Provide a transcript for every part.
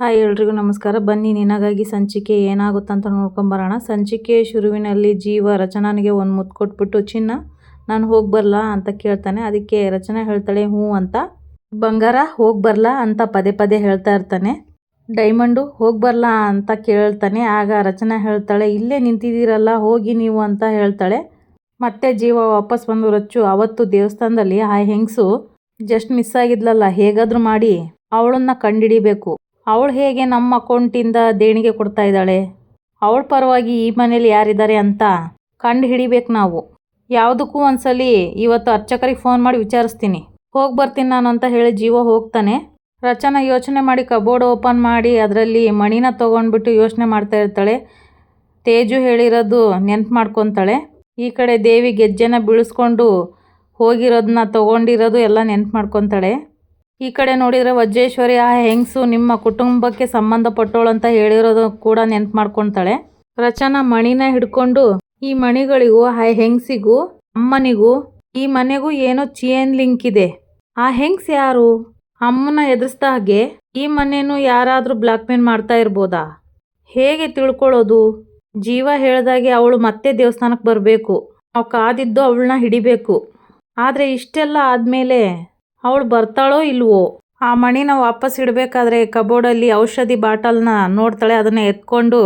Hi ಎಲ್ರಿಗೂ ನಮಸ್ಕಾರ. ಬನ್ನಿ, ನಿನಗಾಗಿ ಸಂಚಿಕೆ ಏನಾಗುತ್ತಂತ ನೋಡ್ಕೊಂಬರೋಣ ಸಂಚಿಕೆ ಶುರುವಿನಲ್ಲಿ ಜೀವ ರಚನಾನಿಗೆ ಒಂದು ಮುತ್ತು ಕೊಟ್ಬಿಟ್ಟು, ಚಿನ್ನ, ನಾನು ಹೋಗಿ ಬರಲಾ? ಅಂತ ಕೇಳ್ತಾನೆ. ಅದಕ್ಕೆ ರಚನಾ ಹೇಳ್ತಾಳೆ, ಹ್ಞೂ ಅಂತ. ಬಂಗಾರ, ಹೋಗಿ ಬರಲಾ ಅಂತ ಪದೇ ಪದೇ ಹೇಳ್ತಾ ಇರ್ತಾನೆ. ಡೈಮಂಡು, ಹೋಗಿ ಬರಲಾ ಅಂತ ಕೇಳ್ತಾನೆ. ಆಗ ರಚನಾ ಹೇಳ್ತಾಳೆ, ಇಲ್ಲೇ ನಿಂತಿದ್ದೀರಲ್ಲ, ಹೋಗಿ ನೀವು ಅಂತ ಹೇಳ್ತಾಳೆ. ಮತ್ತೆ ಜೀವ ವಾಪಸ್ ಬಂದು ರಚ್ಚು, ಅವತ್ತು ದೇವಸ್ಥಾನದಲ್ಲಿ ಆ ಹೆಂಗಸು ಜಸ್ಟ್ ಮಿಸ್ ಆಗಿದ್ಲಲ್ಲ, ಹೇಗಾದರೂ ಮಾಡಿ, ಅವಳನ್ನ ಕಂಡಿಡಿಬೇಕು. ಅವಳು ಹೇಗೆ ನಮ್ಮ ಅಕೌಂಟಿಂದ ದೇಣಿಗೆ ಕೊಡ್ತಾ ಇದ್ದಾಳೆ? ಅವಳ ಪರವಾಗಿ ಈ ಮನೇಲಿ ಯಾರಿದ್ದಾರೆ ಅಂತ ಕಂಡು ಹಿಡಿಬೇಕು ನಾವು. ಯಾವುದಕ್ಕೂ ಒಂದ್ಸಲಿ ಇವತ್ತು ಅರ್ಚಕರಿಗೆ ಫೋನ್ ಮಾಡಿ ವಿಚಾರಿಸ್ತೀನಿ. ಹೋಗಿ ಬರ್ತೀನಿ ನಾನು ಅಂತ ಹೇಳಿ ಜೀವ ಹೋಗ್ತಾನೆ. ರಚನಾ ಯೋಚನೆ ಮಾಡಿ ಕಬೋರ್ಡ್ ಓಪನ್ ಮಾಡಿ ಅದರಲ್ಲಿ ಮಣಿನ ತೊಗೊಂಡ್ಬಿಟ್ಟು ಯೋಚನೆ ಮಾಡ್ತಾ ಇರ್ತಾಳೆ. ತೇಜು ಹೇಳಿರೋದು ನೆನ್ಪು ಮಾಡ್ಕೊತಾಳೆ. ಈ ಕಡೆ ದೇವಿ ಗೆಜ್ಜೆನ ಬೀಳಿಸ್ಕೊಂಡು ಹೋಗಿರೋದನ್ನ ತೊಗೊಂಡಿರೋದು ಎಲ್ಲ ನೆನ್ಪು ಮಾಡ್ಕೊತಾಳೆ. ಈ ಕಡೆ ನೋಡಿದರೆ ವಜ್ರೇಶ್ವರಿ ಆ ಹೆಂಗಸು ನಿಮ್ಮ ಕುಟುಂಬಕ್ಕೆ ಸಂಬಂಧಪಟ್ಟವಳು ಅಂತ ಹೇಳಿರೋದು ಕೂಡ ನೆನ್ಪು ಮಾಡ್ಕೊತಾಳೆ. ರಚನಾ ಮಣಿನ ಹಿಡ್ಕೊಂಡು, ಈ ಮಣಿಗಳಿಗೂ, ಆ ಹೆಂಗಸಿಗೂ, ಅಮ್ಮನಿಗೂ, ಈ ಮನೆಗೂ ಏನೋ ಚೇನ್ ಲಿಂಕ್ ಇದೆ. ಆ ಹೆಂಗ್ಸ್ ಯಾರು? ಅಮ್ಮನ ಎದುರಿಸ್ದ ಹಾಗೆ ಈ ಮನೇನು ಯಾರಾದರೂ ಬ್ಲ್ಯಾಕ್ಮೇಲ್ ಮಾಡ್ತಾ ಇರ್ಬೋದಾ? ಹೇಗೆ ತಿಳ್ಕೊಳ್ಳೋದು? ಜೀವ ಹೇಳ್ದಾಗೆ ಅವಳು ಮತ್ತೆ ದೇವಸ್ಥಾನಕ್ಕೆ ಬರಬೇಕು. ನಾವು ಕಾದಿದ್ದು ಅವಳನ್ನ ಹಿಡಿಬೇಕು. ಆದರೆ ಇಷ್ಟೆಲ್ಲ ಆದಮೇಲೆ ಅವಳು ಬರ್ತಾಳೋ ಇಲ್ವೋ? ಆ ಮಣಿನ ವಾಪಸ್ ಇಡಬೇಕಾದ್ರೆ ಕಬೋರ್ಡಲ್ಲಿ ಔಷಧಿ ಬಾಟಲ್ನ ನೋಡ್ತಾಳೆ, ಅದನ್ನ ಎತ್ಕೊಂಡು.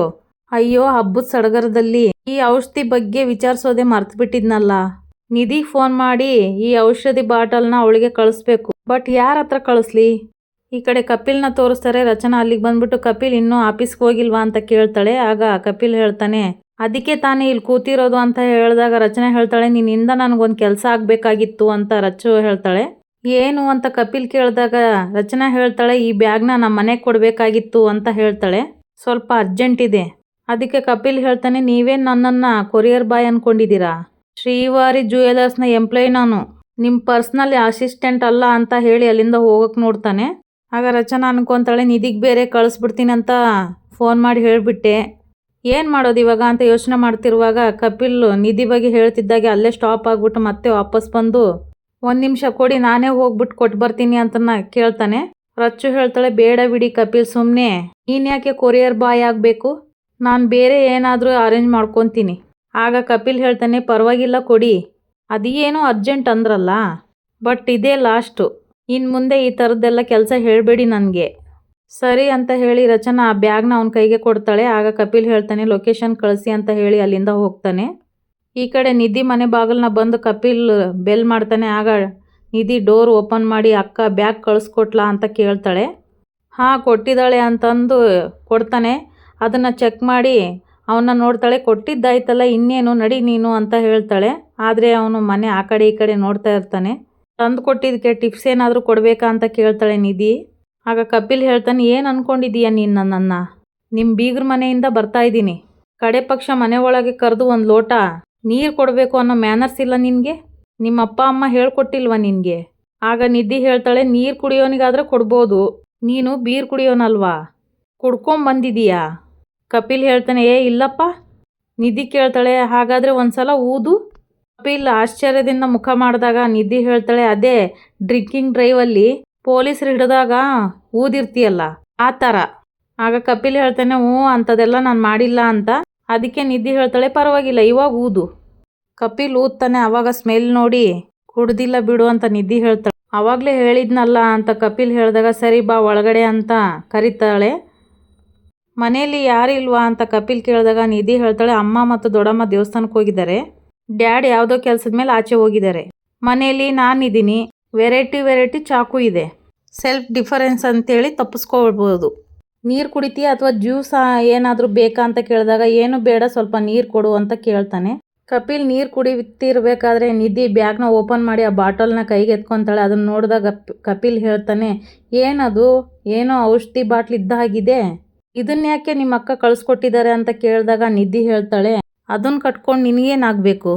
ಅಯ್ಯೋ ಹಬ್ಬದ ಸಡಗರದಲ್ಲಿ ಈ ಔಷಧಿ ಬಗ್ಗೆ ವಿಚಾರಿಸೋದೇ ಮರ್ತು ಬಿಟ್ಟಿದ್ನಲ್ಲ ನಿಧಿ ಫೋನ್ ಮಾಡಿ ಈ ಔಷಧಿ ಬಾಟಲ್ನ ಅವಳಿಗೆ ಕಳಿಸ್ಬೇಕು. ಬಟ್ ಯಾರ ಹತ್ರ ಕಳಿಸ್ಲಿ? ಈ ಕಡೆ ಕಪಿಲ್ನ ತೋರಿಸ್ತಾರೆ, ರಚನಾ ಅಲ್ಲಿಗೆ ಬಂದ್ಬಿಟ್ಟು, ಕಪಿಲ್ ಇನ್ನೂ ಆಫೀಸ್ಗೆ ಹೋಗಿಲ್ವಾ? ಅಂತ ಕೇಳ್ತಾಳೆ. ಆಗ ಕಪಿಲ್ ಹೇಳ್ತಾನೆ, ಅದಕ್ಕೆ ತಾನೇ ಇಲ್ಲಿ ಕೂತಿರೋದು? ಅಂತ ಹೇಳಿದಾಗ ರಚನೆ ಹೇಳ್ತಾಳೆ, ನಿನ್ನಿಂದ ನನಗೊಂದು ಕೆಲಸ ಆಗಬೇಕಾಗಿತ್ತು ಅಂತ ರಚು ಹೇಳ್ತಾಳೆ. ಏನು ಅಂತ ಕಪಿಲ್ ಕೇಳಿದಾಗ, ರಚನಾ ಹೇಳ್ತಾಳೆ, ಈ ಬ್ಯಾಗ್ನ ನಮ್ಮ ಮನೆಗೆ ಕೊಡಬೇಕಾಗಿತ್ತು ಅಂತ ಹೇಳ್ತಾಳೆ. ಸ್ವಲ್ಪ ಅರ್ಜೆಂಟ್ ಇದೆ. ಅದಕ್ಕೆ ಕಪಿಲ್ ಹೇಳ್ತಾನೆ ನೀವೇ ನನ್ನನ್ನು ಕೊರಿಯರ್ ಬಾಯ್ ಅಂದ್ಕೊಂಡಿದ್ದೀರಾ ಶ್ರೀವಾರಿ ಜ್ಯುವೆಲರ್ಸ್ನ ಎಂಪ್ಲಾಯ್ ನಾನು. ನಿಮ್ಮ ಪರ್ಸ್ನಲ್ ಅಸಿಸ್ಟೆಂಟ್ ಅಲ್ಲ ಅಂತ ಹೇಳಿ ಅಲ್ಲಿಂದ ಹೋಗೋಕೆ ನೋಡ್ತಾನೆ. ಆಗ ರಚನಾ ಅನ್ಕೊಂತಾಳೆ, ನಿಧಿಗೆ ಬೇರೆ ಕಳಿಸ್ಬಿಡ್ತೀನಿ ಅಂತ ಫೋನ್ ಮಾಡಿ ಹೇಳಿಬಿಟ್ಟೆ. ಏನು ಮಾಡೋದು ಇವಾಗ? ಅಂತ ಯೋಚನೆ ಮಾಡ್ತಿರುವಾಗ ಕಪಿಲ್ ನಿಧಿ ಬಗ್ಗೆ ಹೇಳ್ತಿದ್ದಾಗೆ ಅಲ್ಲೇ ಸ್ಟಾಪ್ ಆಗಿಬಿಟ್ಟು ಮತ್ತೆ ವಾಪಸ್ ಬಂದು ಒಂದು ನಿಮಿಷ ಕೊಡಿ, ನಾನೇ ಹೋಗ್ಬಿಟ್ಟು ಕೊಟ್ಟು ಬರ್ತೀನಿ ಅಂತ ಕೇಳ್ತಾನೆ. ರಚ್ಚು ಹೇಳ್ತಾಳೆ, ಬೇಡ ಬಿಡಿ ಕಪಿಲ್ ಸುಮ್ಮನೆ ನೀನ್ಯಾಕೆ ಕೊರಿಯರ್ ಬಾಯ್ ಆಗಬೇಕು? ನಾನು ಬೇರೆ ಏನಾದರೂ ಅರೇಂಜ್ ಮಾಡ್ಕೊತೀನಿ. ಆಗ ಕಪಿಲ್ ಹೇಳ್ತಾನೆ, ಪರವಾಗಿಲ್ಲ ಕೊಡಿ. ಅದೇನೋ ಅರ್ಜೆಂಟ್ ಅಂದ್ರಲ್ಲ. ಬಟ್ ಇದೇ ಲಾಸ್ಟು ಇನ್ನು ಮುಂದೆ ಈ ಥರದ್ದೆಲ್ಲ ಕೆಲಸ ಹೇಳಬೇಡಿ ನನಗೆ. ಸರಿ ಅಂತ ಹೇಳಿ ರಚನಾ ಆ ಬ್ಯಾಗ್ನ ಅವನ ಕೈಗೆ ಕೊಡ್ತಾಳೆ. ಆಗ ಕಪಿಲ್ ಹೇಳ್ತಾನೆ ಲೊಕೇಶನ್ ಕಳಿಸಿ ಅಂತ ಹೇಳಿ ಅಲ್ಲಿಂದ ಹೋಗ್ತಾನೆ. ಈ ಕಡೆ ನಿಧಿ ಮನೆ ಬಾಗಿಲನ್ನ ಬಂದು ಕಪಿಲ್ ಬೆಲ್ ಮಾಡ್ತಾನೆ, ಆಗ ನಿಧಿ ಡೋರ್ ಓಪನ್ ಮಾಡಿ ಅಕ್ಕ ಬ್ಯಾಗ್ ಕಳಿಸ್ಕೊಟ್ಲಾ ಅಂತ ಕೇಳ್ತಾಳೆ. ಹಾಂ, ಕೊಟ್ಟಿದ್ದಾಳೆ ಅಂತಂದು ಕೊಡ್ತಾನೆ. ಅದನ್ನು ಚೆಕ್ ಮಾಡಿ ಅವನ್ನ ನೋಡ್ತಾಳೆ, ಕೊಟ್ಟಿದ್ದಾಯ್ತಲ್ಲ, ಇನ್ನೇನು ನಡಿ ನೀನು ಅಂತ ಹೇಳ್ತಾಳೆ. ಆದರೆ ಅವನು ಮನೆ ಆ ಕಡೆ ಈ ಕಡೆ ನೋಡ್ತಾ ಇರ್ತಾನೆ. ತಂದು ಕೊಟ್ಟಿದ್ದಕ್ಕೆ ಟಿಪ್ಸ್ ಏನಾದರೂ ಕೊಡಬೇಕಾ ಅಂತ ಕೇಳ್ತಾಳೆ ನಿಧಿ. ಆಗ ಕಪಿಲ್ ಹೇಳ್ತಾನೆ, ಏನು ಅಂದ್ಕೊಂಡಿದೀಯ ನೀನು ನನ್ನನ್ನು? ನಿಮ್ಮ ಬೀಗ್ರ ಮನೆಯಿಂದ ಬರ್ತಾ ಇದ್ದೀನಿ. ಕಡೆ ಪಕ್ಷ ಮನೆ ಒಳಗೆ ಕರೆದು ಒಂದು ಲೋಟ ನೀರು ಕೊಡಬೇಕು ಅನ್ನೋ ಮ್ಯಾನರ್ಸ್ ಇಲ್ಲ ನಿನಗೆ? ನಿಮ್ಮ ಅಪ್ಪ, ಅಮ್ಮ ಹೇಳ್ಕೊಟ್ಟಿಲ್ವ ನಿನಗೆ? ಆಗ ನಿಧಿ ಹೇಳ್ತಾಳೆ, ನೀರು ಕುಡಿಯೋನಿಗಾದ್ರೆ ಕೊಡ್ಬೋದು. ನೀನು ಬೀರ್ ಕುಡಿಯೋನಲ್ವಾ? ಕುಡ್ಕೊಂಬಂದಿದೀಯಾ ಕಪಿಲ್ ಹೇಳ್ತಾನೆ, ಏ, ಇಲ್ಲಪ್ಪ. ನಿಧಿ ಕೇಳ್ತಾಳೆ, ಹಾಗಾದರೆ ಒಂದ್ಸಲ ಊದು. ಕಪಿಲ್ ಆಶ್ಚರ್ಯದಿಂದ ಮುಖ ಮಾಡಿದಾಗ ನಿಧಿ ಹೇಳ್ತಾಳೆ, ಅದೇ ಡ್ರಿಂಕಿಂಗ್ ಡ್ರೈವಲ್ಲಿ ಪೊಲೀಸರು ಹಿಡಿದಾಗ ಊದಿರ್ತೀಯಲ್ಲ, ಆ ಥರ ಆಗ ಕಪಿಲ್ ಹೇಳ್ತಾನೆ, ಹ್ಞೂ ಅಂಥದ್ದೆಲ್ಲ ನಾನು ಮಾಡಿಲ್ಲ ಅಂತ. ಅದಕ್ಕೆ ನಿಧಿ ಹೇಳ್ತಾಳೆ, ಪರವಾಗಿಲ್ಲ, ಇವಾಗ ಊದು. ಕಪಿಲ್ ಊದ್ತಾನೆ, ಅವಾಗ ಸ್ಮೆಲ್ ನೋಡಿ, ಕುಡ್ದಿಲ್ಲ ಬಿಡು ಅಂತ ನಿಧಿ ಹೇಳ್ತಾಳೆ. ಅವಾಗಲೇ ಹೇಳಿದ್ನಲ್ಲ ಅಂತ ಕಪಿಲ್ ಹೇಳಿದಾಗ, ಸರಿ ಬಾ, ಒಳಗಡೆ ಅಂತ ಕರೀತಾಳೆ. ಮನೆಯಲ್ಲಿ ಯಾರಿಲ್ವಾ ಅಂತ ಕಪಿಲ್ ಕೇಳಿದಾಗ ನಿಧಿ ಹೇಳ್ತಾಳೆ, ಅಮ್ಮ ಮತ್ತು ದೊಡ್ಡಮ್ಮ ದೇವಸ್ಥಾನಕ್ಕೆ ಹೋಗಿದ್ದಾರೆ. ಡ್ಯಾಡ್ ಯಾವುದೋ ಕೆಲಸದ ಮೇಲೆ ಆಚೆ ಹೋಗಿದ್ದಾರೆ. ಮನೆಯಲ್ಲಿ ನಾನಿದ್ದೀನಿ, ವೆರೈಟಿ ವೆರೈಟಿ ಚಾಕು ಇದೆ. ಸೆಲ್ಫ್ ಡಿಫರೆನ್ಸ್ ಅಂತೇಳಿ ತಪ್ಪಿಸ್ಕೊಳ್ಬೋದು. ನೀರು ಕುಡಿತೀಯ ಅಥವಾ ಜ್ಯೂಸ್ ಏನಾದರೂ ಬೇಕಾ ಅಂತ ಕೇಳಿದಾಗ, ಏನು ಬೇಡ, ಸ್ವಲ್ಪ ನೀರು ಕೊಡು ಅಂತ ಕೇಳ್ತಾನೆ. ಕಪಿಲ್ ನೀರು ಕುಡಿತಿರ್ಬೇಕಾದ್ರೆ ನಿಧಿ ಬ್ಯಾಗ್ನ ಓಪನ್ ಮಾಡಿ ಆ ಬಾಟಲ್ನ ಕೈಗೆ ಎತ್ಕೊತಾಳೆ. ಅದನ್ನು ನೋಡಿದಾಗ ಕಪಿಲ್ ಹೇಳ್ತಾನೆ, ಏನದು? ಏನೋ ಔಷಧಿ ಬಾಟ್ಲ್ ಇದನ್ನ ಯಾಕೆ ನಿಮ್ಮ ಅಕ್ಕ ಕಳಿಸ್ಕೊಟ್ಟಿದ್ದಾರೆ ಅಂತ ಕೇಳಿದಾಗ ನಿಧಿ ಹೇಳ್ತಾಳೆ, ಅದನ್ನು ಕಟ್ಕೊಂಡು ನಿನಗೇನಾಗಬೇಕು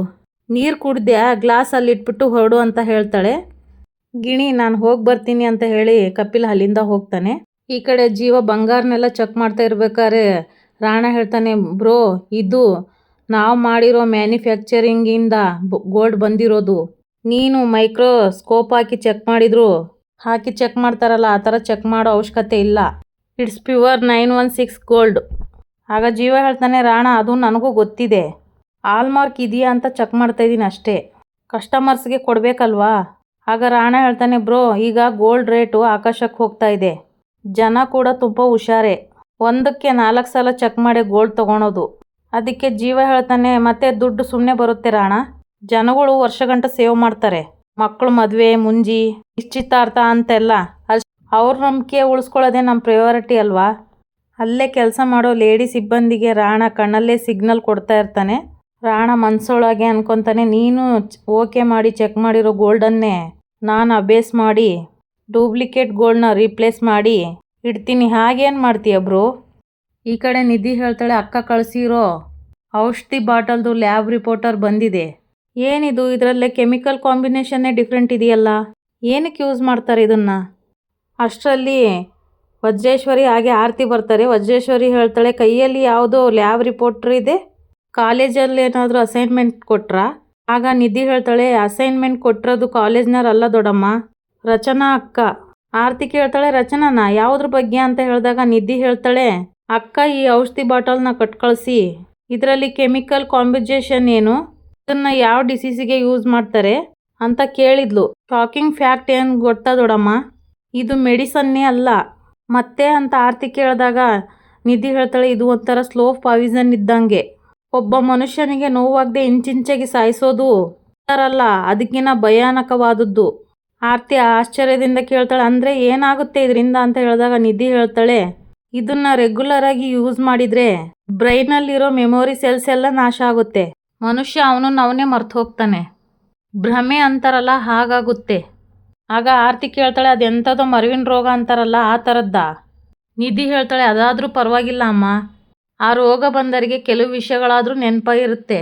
ನೀರು ಕುಡ್ದ್ಯಾ ಗ್ಲಾಸಲ್ಲಿ ಇಟ್ಬಿಟ್ಟು ಹೊರಡು ಅಂತ ಹೇಳ್ತಾಳೆ. ಗಿಣಿ, ನಾನು ಹೋಗಿ ಬರ್ತೀನಿ ಅಂತ ಹೇಳಿ ಕಪಿಲ್ ಅಲ್ಲಿಂದ ಹೋಗ್ತಾನೆ. ಈ ಕಡೆ ಜೀವ ಬಂಗಾರನೆಲ್ಲ ಚೆಕ್ ಮಾಡ್ತಾ ಇರ್ಬೇಕಾದ್ರೆ ರಾಣ ಹೇಳ್ತಾನೆ, ಬ್ರೋ, ಇದು ನಾವು ಮಾಡಿರೋ ಮ್ಯಾನುಫ್ಯಾಕ್ಚರಿಂಗಿಂದ ಗೋಲ್ಡ್ ಬಂದಿರೋದು. ನೀನು ಮೈಕ್ರೋಸ್ಕೋಪ್ ಹಾಕಿ ಚೆಕ್ ಮಾಡಿದ್ರು, ಹಾಕಿ ಚೆಕ್ ಮಾಡ್ತಾರಲ್ಲ, ಆ ಥರ ಚೆಕ್ ಮಾಡೋ ಅವಶ್ಯಕತೆ ಇಲ್ಲ. It's pure nine one six gold ಆಗ ಜೀವ ಹೇಳ್ತಾನೆ, ರಾಣ, ಅದು ನನಗೂ ಗೊತ್ತಿದೆ. ಮಾರ್ಕ್ ಇದೆಯಾ ಅಂತ ಚೆಕ್ ಮಾಡ್ತಾ ಇದ್ದೀನಿ ಅಷ್ಟೇ. ಕಸ್ಟಮರ್ಸ್ಗೆ ಕೊಡಬೇಕಲ್ವಾ? ಆಗ ರಾಣ ಹೇಳ್ತಾನೆ, ಬ್ರೋ, ಈಗ ಗೋಲ್ಡ್ ರೇಟು ಆಕಾಶಕ್ಕೆ ಹೋಗ್ತಾ ಇದೆ. ಜನ ಕೂಡ ತುಂಬ ಹುಷಾರೇ. ಒಂದಕ್ಕೆ ನಾಲ್ಕು ಸಲ ಚೆಕ್ ಮಾಡಿ ಗೋಲ್ಡ್ ತೊಗೊಳೋದು. ಅದಕ್ಕೆ ಜೀವ ಹೇಳ್ತಾನೆ, ಮತ್ತೆ ದುಡ್ಡು ಸುಮ್ಮನೆ ಬರುತ್ತೆ ರಾಣ. ಜನಗಳು ವರ್ಷಗಂಟ ಸೇವ್ ಮಾಡ್ತಾರೆ. ಮಕ್ಕಳು ಮದುವೆ, ಮುಂಜಿ, ನಿಶ್ಚಿತಾರ್ಥ ಅಂತೆಲ್ಲ. ಅವ್ರ ನಂಬಿಕೆ ಉಳಿಸ್ಕೊಳ್ಳೋದೇ ನಮ್ಮ ಪ್ರಯಾರಿಟಿ ಅಲ್ವಾ? ಅಲ್ಲೇ ಕೆಲಸ ಮಾಡೋ ಲೇಡಿ ಸಿಬ್ಬಂದಿಗೆ ರಾಣ ಕಣ್ಣಲ್ಲೇ ಸಿಗ್ನಲ್ ಕೊಡ್ತಾ ಇರ್ತಾನೆ. ರಾಣ ಮನ್ಸೊಳಗೆ ಅನ್ಕೊತಾನೆ, ನೀನು ಓಕೆ ಮಾಡಿ ಚೆಕ್ ಮಾಡಿರೋ ಗೋಲ್ಡನ್ನೇ ನಾನು ಅಬೇಸ್ ಮಾಡಿ ಡೂಪ್ಲಿಕೇಟ್ ಗೋಲ್ಡ್ನ ರೀಪ್ಲೇಸ್ ಮಾಡಿ ಇಡ್ತೀನಿ. ಹಾಗೇನು ಮಾಡ್ತೀಯ ಬ್ರೋ? ಈ ಕಡೆ ನಿಧಿ ಹೇಳ್ತಾಳೆ, ಅಕ್ಕ ಕಳಿಸಿರೋ ಔಷಧಿ ಬಾಟಲ್ದು ಲ್ಯಾಬ್ ರಿಪೋರ್ಟರ್ ಬಂದಿದೆ. ಏನಿದು? ಇದರಲ್ಲೇ ಕೆಮಿಕಲ್ ಕಾಂಬಿನೇಷನ್ನೇ ಡಿಫ್ರೆಂಟ್ ಇದೆಯಲ್ಲ. ಏನಕ್ಕೆ ಯೂಸ್ ಮಾಡ್ತಾರೆ ಇದನ್ನು? ಅಷ್ಟರಲ್ಲಿ ವಜ್ರೇಶ್ವರಿ ಹಾಗೆ ಆರತಿ ಬರ್ತಾರೆ. ವಜ್ರೇಶ್ವರಿ ಹೇಳ್ತಾಳೆ, ಕೈಯಲ್ಲಿ ಯಾವುದೋ ಲ್ಯಾಬ್ ರಿಪೋರ್ಟ್ರ್ ಇದೆ. ಕಾಲೇಜಲ್ಲಿ ಏನಾದರೂ ಅಸೈನ್ಮೆಂಟ್ ಕೊಟ್ರಾ? ಆಗ ನಿಧಿ ಹೇಳ್ತಾಳೆ, ಅಸೈನ್ಮೆಂಟ್ ಕೊಟ್ಟಿರೋದು ಕಾಲೇಜ್ನವ್ರು ಅಲ್ಲ ದೊಡ್ಡಮ್ಮ. ರಚನಾ ಅಕ್ಕ. ಆರತಿ ಕೇಳ್ತಾಳೆ ರಚನಾನ, ಯಾವುದ್ರ ಬಗ್ಗೆ ಅಂತ ಹೇಳಿದಾಗ ನಿಧಿ ಹೇಳ್ತಾಳೆ, ಅಕ್ಕ ಈ ಔಷಧಿ ಬಾಟಲ್ನ ಕಟ್ ಕಳಿಸಿ ಇದರಲ್ಲಿ ಕೆಮಿಕಲ್ ಕಾಂಬಿಜೇಷನ್ ಏನು? ಇದನ್ನ ಯಾವ ಡಿಸೀಸಿಗೆ ಯೂಸ್ ಮಾಡ್ತಾರೆ? ಅಂತ ಕೇಳಿದ್ಲು. ಶಾಕಿಂಗ್ ಫ್ಯಾಕ್ಟ್ ಏನು ಗೊತ್ತಾ ದೊಡಮ್ಮ? ಇದು ಮೆಡಿಸನ್ನೇ ಅಲ್ಲ. ಮತ್ತೆ ಅಂತ ಆರ್ತಿ ಕೇಳಿದಾಗ ನಿಧಿ ಹೇಳ್ತಾಳೆ, ಇದು ಒಂಥರ ಸ್ಲೋ ಪಾಯಿಸನ್ ಇದ್ದಂಗೆ. ಒಬ್ಬ ಮನುಷ್ಯನಿಗೆ ನೋವಾಗದೆ ಇಂಚಿಂಚಾಗಿ ಸಾಯಿಸೋದು. ಅಲ್ಲ ಅದಕ್ಕಿಂತ ಭಯಾನಕವಾದದ್ದು. ಆರ್ತಿ ಆಶ್ಚರ್ಯದಿಂದ ಕೇಳ್ತಾಳೆ, ಅಂದರೆ ಏನಾಗುತ್ತೆ ಇದರಿಂದ? ಅಂತ ಹೇಳಿದಾಗ, ನಿಧಿ ಹೇಳ್ತಾಳೆ, ಇದನ್ನ ರೆಗ್ಯುಲರ್ ಆಗಿ ಯೂಸ್ ಮಾಡಿದರೆ ಬ್ರೈನಲ್ಲಿರೋ ಮೆಮೊರಿ ಸೆಲ್ಸ್ ಎಲ್ಲ ನಾಶ ಆಗುತ್ತೆ. ಮನುಷ್ಯ ಅವನು ಅವನೇ ಮರ್ತು ಹೋಗ್ತಾನೆ. ಭ್ರಮೆ ಅಂತಾರಲ್ಲ, ಹಾಗಾಗುತ್ತೆ. ಆಗ ಆರ್ತಿ ಕೇಳ್ತಾಳೆ ಅದೆಂಥದೋ ಮರುವಿನ ರೋಗ ಅಂತಾರಲ್ಲ, ಆ ಥರದ್ದ? ನಿಧಿ ಹೇಳ್ತಾಳೆ, ಅದಾದರೂ ಪರವಾಗಿಲ್ಲ ಅಮ್ಮ. ಆ ರೋಗ ಬಂದವರಿಗೆ ಕೆಲವು ವಿಷಯಗಳಾದರೂ ನೆನಪಾಗಿರುತ್ತೆ.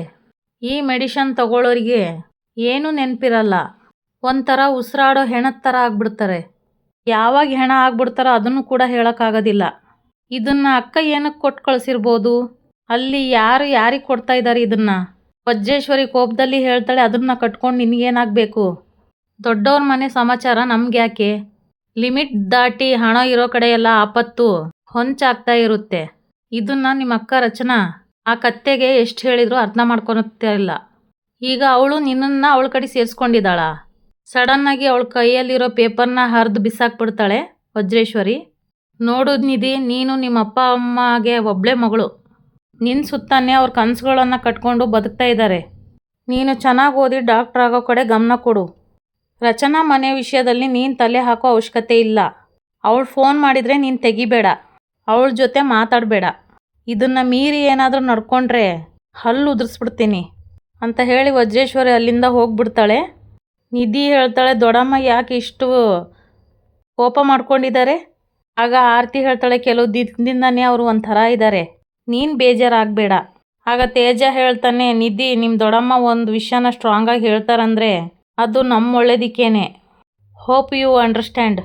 ಈ ಮೆಡಿಷನ್ ತಗೊಳ್ಳೋರಿಗೆ ಏನೂ ನೆನಪಿರಲ್ಲ. ಒಂಥರ ಉಸಿರಾಡೋ ಹೆಣದ ಥರ ಆಗ್ಬಿಡ್ತಾರೆ. ಯಾವಾಗ ಹೆಣ ಆಗ್ಬಿಡ್ತಾರೋ ಅದನ್ನು ಕೂಡ ಹೇಳೋಕ್ಕಾಗೋದಿಲ್ಲ. ಇದನ್ನು ಅಕ್ಕ ಏನಕ್ಕೆ ಕೊಟ್ಟು ಕಳಿಸಿರ್ಬೋದು? ಅಲ್ಲಿ ಯಾರು ಯಾರಿಗೆ ಕೊಡ್ತಾ ಇದ್ದಾರೆ ಇದನ್ನು? ವಜ್ರೇಶ್ವರಿ ಕೋಪದಲ್ಲಿ ಹೇಳ್ತಾಳೆ, ಅದನ್ನು ಕಟ್ಕೊಂಡು ನಿನಗೇನಾಗಬೇಕು? ದೊಡ್ಡವ್ರ ಮನೆ ಸಮಾಚಾರ ನಮ್ಗೆ ಯಾಕೆ? ಲಿಮಿಟ್ ದಾಟಿ ಹಣ ಇರೋ ಕಡೆ ಎಲ್ಲ ಆಪತ್ತು, ಹೊಂಚಾಗ್ತಾ ಇರುತ್ತೆ. ಇದನ್ನು ನಿಮ್ಮ ಅಕ್ಕ ರಚನಾ, ಆ ಕತ್ತೆಗೆ ಎಷ್ಟು ಹೇಳಿದರೂ ಅರ್ಥ ಮಾಡ್ಕೊಳ್ತಾ ಇಲ್ಲ. ಈಗ ಅವಳು ನಿನ್ನನ್ನು ಅವಳ ಕಡೆ ಸೇರಿಸ್ಕೊಂಡಿದ್ದಾಳ? ಸಡನ್ನಾಗಿ ಅವಳ ಕೈಯಲ್ಲಿರೋ ಪೇಪರ್ನ ಹರಿದು ಬಿಸಾಕ್ಬಿಡ್ತಾಳೆ ವಜ್ರೇಶ್ವರಿ. ನೋಡು ನಿಧಿ, ನೀನು ನಿಮ್ಮ ಅಪ್ಪ ಅಮ್ಮಗೆ ಒಬ್ಬಳೇ ಮಗಳು. ನಿನ್ನ ಸುತ್ತಾನೆ ಅವ್ರ ಕನಸುಗಳನ್ನು ಕಟ್ಕೊಂಡು ಬದುಕ್ತಾ ಇದ್ದಾರೆ ನೀನು ಚೆನ್ನಾಗಿ ಓದಿ ಡಾಕ್ಟ್ರ್ ಆಗೋ ಕಡೆ ಗಮನ ಕೊಡು. ರಚನಾ ಮನೆ ವಿಷಯದಲ್ಲಿ ನೀನು ತಲೆ ಹಾಕೋ ಅವಶ್ಯಕತೆ ಇಲ್ಲ. ಅವಳು ಫೋನ್ ಮಾಡಿದರೆ ನೀನು ತೆಗಿಬೇಡ. ಅವಳ ಜೊತೆ ಮಾತಾಡಬೇಡ. ಇದನ್ನು ಮೀರಿ ಏನಾದರೂ ನಡ್ಕೊಂಡ್ರೆ ಹಲ್ಲು ಉದುರಿಸ್ಬಿಡ್ತೀನಿ ಅಂತ ಹೇಳಿ ವಜ್ರೇಶ್ವರಿ ಅಲ್ಲಿಂದ ಹೋಗ್ಬಿಡ್ತಾಳೆ. ನಿಧಿ ಹೇಳ್ತಾಳೆ ದೊಡ್ಡಮ್ಮ ಯಾಕೆ ಇಷ್ಟು ಕೋಪ ಮಾಡ್ಕೊಂಡಿದ್ದಾರೆ ಆಗ ಆರತಿ ಹೇಳ್ತಾಳೆ, ಕೆಲವು ದಿನದಿಂದನೇ ಅವರು ಒಂಥರ ಇದ್ದಾರೆ ನೀನು ಬೇಜಾರಾಗಬೇಡ. ಆಗ ತೇಜ ಹೇಳ್ತಾನೆ, ನಿಧಿ ನಿಮ್ಮ ದೊಡ್ಡಮ್ಮ ಒಂದು ವಿಷಯನ ಸ್ಟ್ರಾಂಗಾಗಿ ಹೇಳ್ತಾರಂದರೆ ಅದು ನಮ್ಮ ಒಳ್ಳೇದಿಕ್ಕೇನೆ. ಹೋಪ್ ಯು ಅಂಡರ್ಸ್ಟ್ಯಾಂಡ್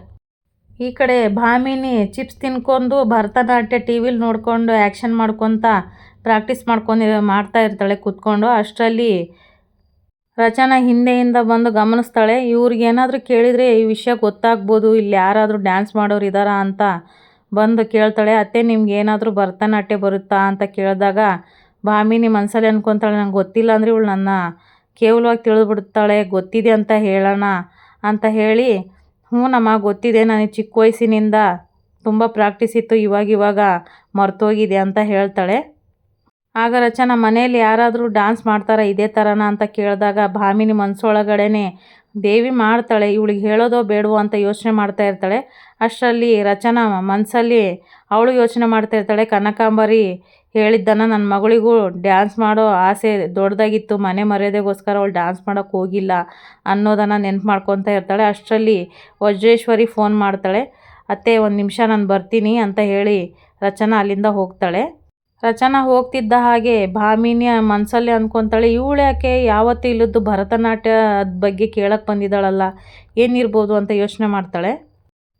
ಈ ಕಡೆ ಭಾಮಿನಿ ಚಿಪ್ಸ್ ತಿನ್ಕೊಂಡು ಭರತನಾಟ್ಯ ಟಿ ವಿಲಿ ನೋಡಿಕೊಂಡು ಆ್ಯಕ್ಷನ್ ಮಾಡ್ಕೊತ ಪ್ರಾಕ್ಟೀಸ್ ಮಾಡ್ಕೊಂಡು ಮಾಡ್ತಾ ಇರ್ತಾಳೆ, ಕೂತ್ಕೊಂಡು. ಅಷ್ಟರಲ್ಲಿ ರಚನಾ ಹಿಂದೆಯಿಂದ ಬಂದು ಗಮನಿಸ್ತಾಳೆ, ಇವ್ರಿಗೆ ಏನಾದರೂ ಕೇಳಿದರೆ ಈ ವಿಷಯ ಗೊತ್ತಾಗ್ಬೋದು, ಇಲ್ಲಿ ಯಾರಾದರೂ ಡ್ಯಾನ್ಸ್ ಮಾಡೋರು ಇದ್ದಾರಾ ಅಂತ ಬಂದು ಕೇಳ್ತಾಳೆ. ಅತ್ತೆ, ನಿಮ್ಗೆ ಏನಾದರೂ ಭರತನಾಟ್ಯ ಬರುತ್ತಾ ಅಂತ ಕೇಳಿದಾಗ ಭಾಮಿನಿ ಮನಸ್ಸಲ್ಲಿ ಅನ್ಕೊತಾಳೆ, ನಂಗೆ ಗೊತ್ತಿಲ್ಲ ಅಂದರೆ ಇವಳು ನನ್ನ ಕೇವಲವಾಗಿ ತಿಳಿದ್ಬಿಡ್ತಾಳೆ, ಗೊತ್ತಿದೆ ಅಂತ ಹೇಳೋಣ ಅಂತ ಹೇಳಿ, ಹ್ಞೂ ನಮ್ಮ ಗೊತ್ತಿದೆ ನನಗೆ ಚಿಕ್ಕ ವಯಸ್ಸಿನಿಂದ ತುಂಬ ಪ್ರಾಕ್ಟೀಸ್ ಇತ್ತು, ಇವಾಗ ಇವಾಗ ಮರ್ತೋಗಿದೆ ಅಂತ ಹೇಳ್ತಾಳೆ. ಆಗ ರಚನಾ ಮನೆಯಲ್ಲಿ ಯಾರಾದರೂ ಡಾನ್ಸ್ ಮಾಡ್ತಾರಾ ಇದೇ ಥರನ ಅಂತ ಕೇಳಿದಾಗ ಭಾಮಿನಿ ಮನಸ್ಸೊಳಗಡೆನೆ ದೇವಿ ಮಾಡ್ತಾಳೆ, ಇವಳಿಗೆ ಹೇಳೋದೋ ಬೇಡವೋ ಅಂತ ಯೋಚನೆ ಮಾಡ್ತಾ ಇರ್ತಾಳೆ. ಅಷ್ಟರಲ್ಲಿ ರಚನಾ ಮನಸ್ಸಲ್ಲಿ ಅವಳು ಯೋಚನೆ ಮಾಡ್ತಾ ಇರ್ತಾಳೆ, ಕನಕಾಂಬರಿ ಹೇಳಿದ್ದನ್ನು ನನ್ನ ಮಗಳಿಗೂ ಡ್ಯಾನ್ಸ್ ಮಾಡೋ ಆಸೆ ದೊಡ್ಡದಾಗಿತ್ತು, ಮನೆ ಮರ್ಯಾದೆಗೋಸ್ಕರ ಅವಳು ಡ್ಯಾನ್ಸ್ ಮಾಡೋಕ್ಕೆ ಹೋಗಿಲ್ಲ ಅನ್ನೋದನ್ನು ನೆನ್ಪು ಮಾಡ್ಕೊತಾ ಇರ್ತಾಳೆ. ಅಷ್ಟರಲ್ಲಿ ವಜ್ರೇಶ್ವರಿ ಫೋನ್ ಮಾಡ್ತಾಳೆ, ಅತ್ತೆ, ಒಂದು ನಿಮಿಷ, ನಾನು ಬರ್ತೀನಿ ಅಂತ ಹೇಳಿ ರಚನಾ ಅಲ್ಲಿಂದ ಹೋಗ್ತಾಳೆ. ರಚನಾ ಹೋಗ್ತಿದ್ದ ಹಾಗೆ ಭಾಮಿನಿ ಮನಸ್ಸಲ್ಲಿ ಅಂದ್ಕೊತಾಳೆ ಇವಳು ಯಾಕೆ ಯಾವತ್ತೂ ಇಲ್ಲದ್ದು ಭರತನಾಟ್ಯದ ಬಗ್ಗೆ ಕೇಳಕ್ಕೆ ಬಂದಿದ್ದಾಳಲ್ಲ, ಏನಿರ್ಬೋದು ಅಂತ ಯೋಚನೆ ಮಾಡ್ತಾಳೆ.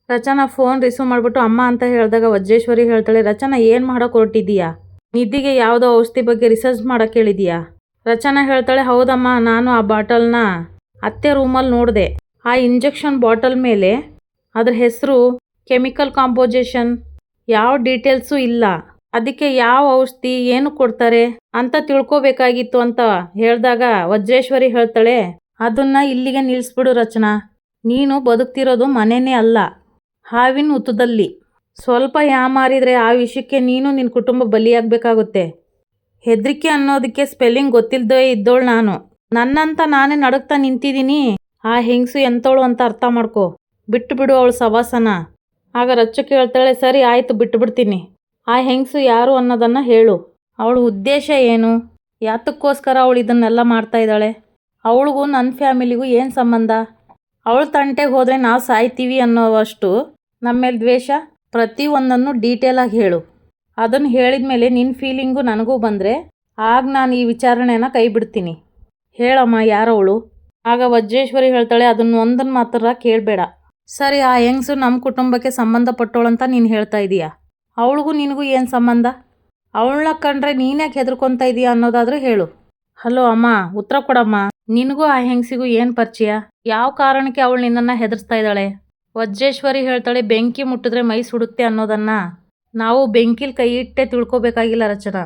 ರಚನಾ ಫೋನ್ ರಿಸೀವ್ ಮಾಡಿಬಿಟ್ಟು, ಅಮ್ಮ ಅಂತ ಹೇಳಿದಾಗ ವಜ್ರೇಶ್ವರಿ ಹೇಳ್ತಾಳೆ, ರಚನಾ, ಏನು ಮಾಡೋಕೆ ಹೊರಟಿದ್ದೀಯಾ? ನಿದ್ದಿಗೆ ಯಾವುದೋ ಔಷಧಿ ಬಗ್ಗೆ ರಿಸರ್ಚ್ ಮಾಡೋಕೆ ಹೇಳಿದೀಯಾ ರಚನಾ ಹೇಳ್ತಾಳೆ, ಹೌದಮ್ಮ, ನಾನು ಆ ಬಾಟಲ್ನ ಅತ್ತೆ ರೂಮಲ್ಲಿ ನೋಡಿದೆ. ಆ ಇಂಜೆಕ್ಷನ್ ಬಾಟಲ್ ಮೇಲೆ ಅದ್ರ ಹೆಸರು ಕೆಮಿಕಲ್ ಕಾಂಪೋಸಿಷನ್, ಯಾವ ಡೀಟೇಲ್ಸು ಇಲ್ಲ. ಅದಕ್ಕೆ ಯಾವ ಔಷಧಿ ಏನು ಕೊಡ್ತಾರೆ ಅಂತ ತಿಳ್ಕೊಬೇಕಾಗಿತ್ತು ಅಂತ ಹೇಳಿದಾಗ ವಜ್ರೇಶ್ವರಿ ಹೇಳ್ತಾಳೆ, ಅದನ್ನ ಇಲ್ಲಿಗೆ ನಿಲ್ಲಿಸ್ಬಿಡು ರಚನಾ. ನೀನು ಬದುಕ್ತಿರೋದು ಮನೆನೇ ಅಲ್ಲ, ಹಾವಿನ ಉತ್ತದಲ್ಲಿ. ಸ್ವಲ್ಪ ಯಾಮಾರಿದರೆ ಆ ವಿಷಯಕ್ಕೆ ನೀನು ನಿನ್ನ ಕುಟುಂಬ ಬಲಿಯಾಗಬೇಕಾಗುತ್ತೆ. ಹೆದರಿಕೆ ಅನ್ನೋದಕ್ಕೆ ಸ್ಪೆಲ್ಲಿಂಗ್ ಗೊತ್ತಿಲ್ಲದೇ ಇದ್ದೋಳು ನಾನು. ನನ್ನಂತ ನಾನೇ ನಡುಕ್ತಾ ನಿಂತಿದ್ದೀನಿ. ಆ ಹೆಂಗಸು ಎಂತೋಳು ಅಂತ ಅರ್ಥ ಮಾಡ್ಕೊ. ಬಿಟ್ಟು ಬಿಡು ಅವಳು ಸವಾಸನ. ಆಗ ರಚ್ಚು ಕೇಳ್ತಾಳೆ, ಸರಿ, ಆಯಿತು ಬಿಟ್ಟು ಬಿಡ್ತೀನಿ ಆ ಹೆಂಗಸು ಯಾರು ಅನ್ನೋದನ್ನು ಹೇಳು. ಅವಳ ಉದ್ದೇಶ ಏನು? ಯಾತಕ್ಕೋಸ್ಕರ ಅವಳು ಇದನ್ನೆಲ್ಲ ಮಾಡ್ತಾ ಇದ್ದಾಳೆ? ಅವಳಿಗೂ ನನ್ನ ಫ್ಯಾಮಿಲಿಗೂ ಏನು ಸಂಬಂಧ? ಅವಳ ತಂಟೆಗೆ ಹೋದರೆ ನಾವು ಸಾಯ್ತೀವಿ ಅನ್ನೋವಷ್ಟು ನಮ್ಮ ಮೇಲೆ ದ್ವೇಷ? ಪ್ರತಿಯೊಂದನ್ನು ಡೀಟೇಲಾಗಿ ಹೇಳು. ಅದನ್ನು ಹೇಳಿದ ಮೇಲೆ ನಿನ್ನ ಫೀಲಿಂಗು ನನಗೂ ಬಂದರೆ ಆಗ ನಾನು ಈ ವಿಚಾರಣೆನ ಕೈ ಬಿಡ್ತೀನಿ. ಹೇಳಮ್ಮ, ಯಾರವಳು? ಆಗ ವಜ್ರೇಶ್ವರಿ ಹೇಳ್ತಾಳೆ, ಅದನ್ನು ಒಂದನ್ನು ಮಾತ್ರ ಕೇಳಬೇಡ. ಸರಿ, ಆ ಹೆಂಗಸು ನಮ್ಮ ಕುಟುಂಬಕ್ಕೆ ಸಂಬಂಧಪಟ್ಟವಳಂತ ನೀನು ಹೇಳ್ತಾ ಇದೀಯಾ? ಅವಳಿಗೂ ನಿನಗೂ ಏನು ಸಂಬಂಧ? ಅವಳನ್ನ ಕಂಡ್ರೆ ನೀನ್ಯಾಕೆ ಹೆದರ್ಕೊತಾ ಇದೀಯ ಅನ್ನೋದಾದರೂ ಹೇಳು. ಹಲೋ ಅಮ್ಮ, ಉತ್ತರ ಕೊಡಮ್ಮ. ನಿನಗೂ ಆ ಹೆಂಗಸಿಗೂ ಏನು ಪರಿಚಯ? ಯಾವ ಕಾರಣಕ್ಕೆ ಅವಳು ನಿನ್ನನ್ನು ಹೆದರ್ಸ್ತಾ ಇದ್ದಾಳೆ? ವಜ್ರೇಶ್ವರಿ ಹೇಳ್ತಾಳೆ, ಬೆಂಕಿ ಮುಟ್ಟಿದ್ರೆ ಮೈ ಸುಡುತ್ತೆ ಅನ್ನೋದನ್ನು. ನಾವು ಬೆಂಕಿಲಿ ಕೈ ಇಟ್ಟೆ ತಿಳ್ಕೊಬೇಕಾಗಿಲ್ಲ ರಚನಾ.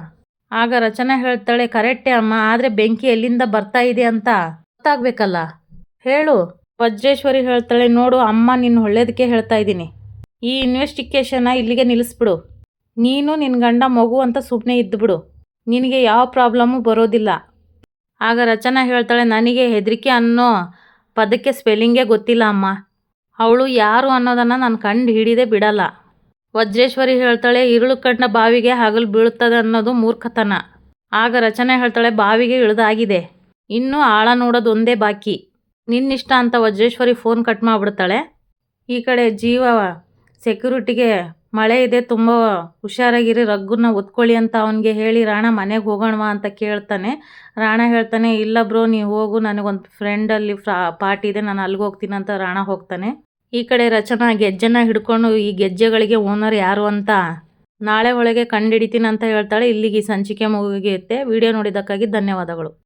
ಆಗ ರಚನಾ ಹೇಳ್ತಾಳೆ, ಕರೆಕ್ಟೇ ಅಮ್ಮ, ಆದರೆ ಬೆಂಕಿ ಎಲ್ಲಿಂದ ಬರ್ತಾ ಇದೆ ಅಂತ ಗೊತ್ತಾಗಬೇಕಲ್ಲ. ಹೇಳು. ವಜ್ರೇಶ್ವರಿ ಹೇಳ್ತಾಳೆ, ನೋಡು, ಅಮ್ಮ ನಿನ್ನ ಒಳ್ಳೇದಕ್ಕೆ ಹೇಳ್ತಾ ಇದ್ದೀನಿ. ಈ ಇನ್ವೆಸ್ಟಿಗೇಷನ್ನ ಇಲ್ಲಿಗೆ ನಿಲ್ಲಿಸ್ಬಿಡು. ನೀನು ನಿನ್ನ ಗಂಡ ಮಗು ಅಂತ ಸುಮ್ಮನೆ ಇದ್ದುಬಿಡು ನಿನಗೆ ಯಾವ ಪ್ರಾಬ್ಲಮ್ಮು ಬರೋದಿಲ್ಲ. ಆಗ ರಚನಾ ಹೇಳ್ತಾಳೆ, ನನಗೆ ಹೆದರಿಕೆ ಅನ್ನೋ ಪದಕ್ಕೆ ಸ್ಪೆಲ್ಲಿಂಗೇ ಗೊತ್ತಿಲ್ಲ ಅಮ್ಮ. ಅವಳು ಯಾರು ಅನ್ನೋದನ್ನು ನಾನು ಕಂಡು ಹಿಡಿದೇ ಬಿಡಲ್ಲ. ವಜ್ರೇಶ್ವರಿ ಹೇಳ್ತಾಳೆ, ಇರುಳು ಕಂಡ ಬಾವಿಗೆ ಹಗಲು ಬೀಳುತ್ತದೆ ಅನ್ನೋದು ಮೂರ್ಖತನ. ಆಗ ರಚನೆ ಹೇಳ್ತಾಳೆ, ಬಾವಿಗೆ ಇಳಿದಾಗಿದೆ. ಇನ್ನೂ ಆಳ ನೋಡೋದು ಒಂದೇ ಬಾಕಿ. ನಿನ್ನಿಷ್ಟ ಅಂತ ವಜ್ರೇಶ್ವರಿ ಫೋನ್ ಕಟ್ ಮಾಡಿಬಿಡ್ತಾಳೆ. ಈ ಕಡೆ ಜೀವ ಸೆಕ್ಯೂರಿಟಿಗೆ, ಮಳೆ ಇದೆ, ತುಂಬ ಹುಷಾರಾಗಿರಿ, ರಗ್ಗನ್ನ ಒತ್ಕೊಳ್ಳಿ ಅಂತ ಅವನಿಗೆ ಹೇಳಿ ರಾಣ ಮನೆಗೆ ಹೋಗೋಣವಾ ಅಂತ ಕೇಳ್ತಾನೆ. ರಾಣ ಹೇಳ್ತಾನೆ, ಇಲ್ಲ ಬ್ರೋ, ನೀವು ಹೋಗು, ನನಗೊಂದು ಫ್ರೆಂಡಲ್ಲಿ ಫ್ರಾ, ಪಾರ್ಟಿ ಇದೆ, ನಾನು ಅಲ್ಲಿಗೆ ಹೋಗ್ತೀನಿ ಅಂತ ರಾಣ ಹೋಗ್ತಾನೆ. ಈ ಕಡೆ ರಚನಾ ಗೆಜ್ಜೆನ ಹಿಡ್ಕೊಂಡು, ಈ ಗೆಜ್ಜೆಗಳಿಗೆ ಓನರ್ ಯಾರು ಅಂತ ನಾಳೆ ಒಳಗೆ ಕಂಡುಹಿಡಿತೀನಿ ಅಂತ ಹೇಳ್ತಾಳೆ. ಇಲ್ಲಿಗೆ ಸಂಚಿಕೆ ಮುಗಿಯುತ್ತೆ. ವಿಡಿಯೋ ನೋಡಿದ್ದಕ್ಕಾಗಿ ಧನ್ಯವಾದಗಳು.